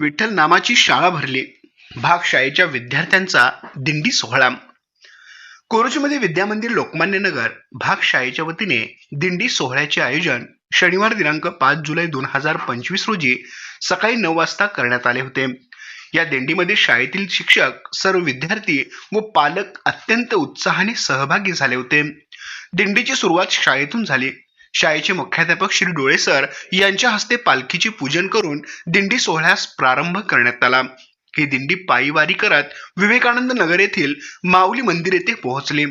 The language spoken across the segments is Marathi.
विठ्ठल नामाची शाळा भरली. भाग शाळेच्या विद्यार्थ्यांचा दिंडी सोहळा. कोरोचीमध्ये विद्यामंदिर लोकमान्य नगर भाग शाळेच्या वतीने दिंडी सोहळ्याचे आयोजन शनिवार दिनांक पाच जुलै दोन हजार पंचवीस रोजी सकाळी नऊ वाजता करण्यात आले होते. या दिंडीमध्ये शाळेतील शिक्षक सर्व विद्यार्थी व पालक अत्यंत उत्साहाने सहभागी झाले होते. दिंडीची सुरुवात शाळेतून झाली. शाळेचे मुख्याध्यापक श्री डोळे सर यांच्या हस्ते पालखीचे पूजन करून दिंडी सोहळ्यास प्रारंभ करण्यात आला. ही दिंडी पायीवारी करत विवेकानंद नगर येथील माऊली मंदिर येथे पोहोचली.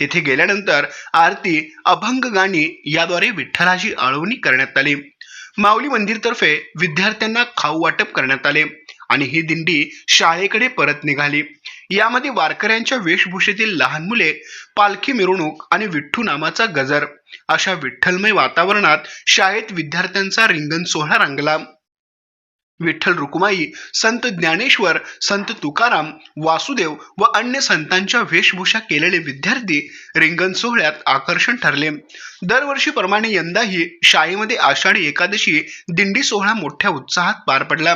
तेथे गेल्यानंतर आरती अभंग गाणी याद्वारे विठ्ठलाची आळवणी करण्यात आली. माऊली मंदिरतर्फे विद्यार्थ्यांना खाऊ वाटप करण्यात आले आणि ही दिंडी शाळेकडे परत निघाली. यामध्ये वारकऱ्यांच्या वेशभूषेतील लहान मुले पालखी मिरवणूक आणि विठ्ठू नामाचा गजर. अशा विठ्ठलमय वातावरणात शाळेत विद्यार्थ्यांचा रिंगण सोहळा रंगला. विठ्ठल रुक्माई संत ज्ञानेश्वर संत तुकाराम वासुदेव व अन्य संतांच्या वेशभूषा केलेले विद्यार्थी रिंगण सोहळ्यात आकर्षण ठरले. दरवर्षीप्रमाणे यंदाही शाळेमध्ये आषाढी एकादशी दिंडी सोहळा मोठ्या उत्साहात पार पडला.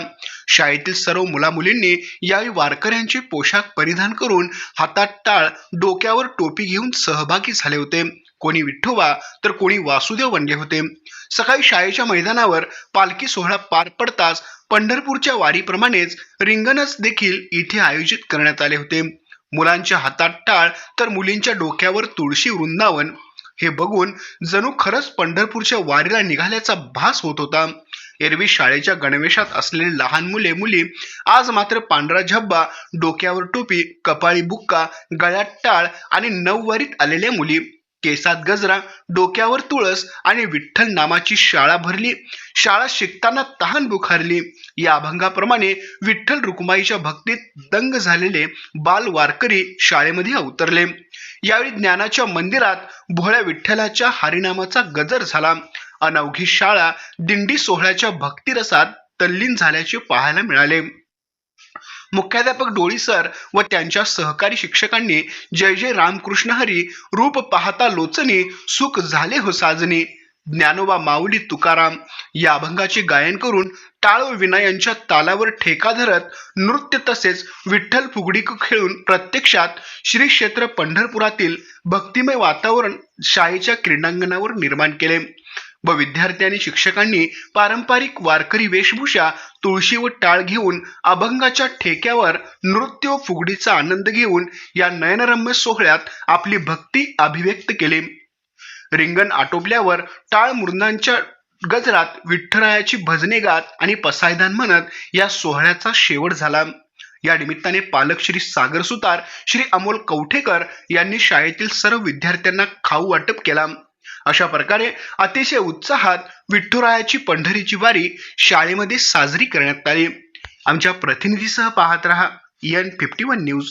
शाळेतील सर्व मुलामुलींनी यावेळी वारकऱ्यांचे पोशाख परिधान करून हातात टाळ डोक्यावर टोपी घेऊन सहभागी झाले होते. कोणी विठोबा तर कोणी वासुदेव बनले होते. सकाळी शाळेच्या मैदानावर पालखी सोहळा पार पडताच पंढरपूरच्या वारीप्रमाणेच रिंगणच देखील इथे आयोजित करण्यात आले होते. मुलांच्या हातात टाळ तर मुलींच्या डोक्यावर तुळशी वृंदावन हे बघून जणू खरंच पंढरपूरच्या वारीला निघाल्याचा भास होत होता. एरवी शाळेच्या गणवेशात असलेले लहान मुले मुली आज मात्र पांढरा झब्बा डोक्यावर टोपी कपाळी बुक्का गळ्यात टाळ आणि नऊवारीत आलेल्या मुली केसात गजरा डोक्यावर तुळस आणि विठ्ठल नामाची शाळा भरली. शाळा शिकताना तहान बुखारली. या अभंगाप्रमाणे विठ्ठल रुक्माईच्या भक्तीत दंग झालेले बाल वारकरी शाळेमध्ये अवतरले. यावेळी ज्ञानाच्या मंदिरात भोळ्या विठ्ठलाच्या हरिनामाचा गजर झाला. अनवघी शाळा दिंडी सोहळ्याच्या भक्तिरसात तल्लीन झाल्याचे पाहायला मिळाले. मुख्याध्यापक डोळी सर व त्यांच्या सहकारी शिक्षकांनी जय जय रामकृष्ण हरी रूप पाहता लोचनी सुख झाले हो साजनी. ज्ञानोबा माऊली तुकाराम या अभंगाचे गायन करून टाळ व विना यांच्या तालावर ठेका धरत नृत्य तसेच विठ्ठल फुगडी खेळून प्रत्यक्षात श्री क्षेत्र पंढरपुरातील भक्तिमय वातावरण शाळेच्या क्रीडांगणावर निर्माण केले. व विद्यार्थी आणि शिक्षकांनी पारंपरिक वारकरी वेशभूषा तुळशी व टाळ घेऊन अभंगाच्या ठेक्यावर नृत्य व फुगडीचा आनंद घेऊन या नयनरम्य सोहळ्यात आपली भक्ती अभिव्यक्त केली. रिंगण आटोपल्यावर टाळ मृदांच्या गजरात विठ्ठरायाची भजने गात आणि पसायदान म्हणत या सोहळ्याचा शेवट झाला. या निमित्ताने पालक श्री सागर सुतार श्री अमोल कवठेकर यांनी शाळेतील सर्व विद्यार्थ्यांना खाऊ वाटप केला. अशा प्रकारे अतिशय उत्साहात विठ्ठुरायाची पंढरीची वारी शाळेमध्ये साजरी करण्यात आली. आमच्या प्रतिनिधीसह पाहत रहा एन फिफ्टी वन न्यूज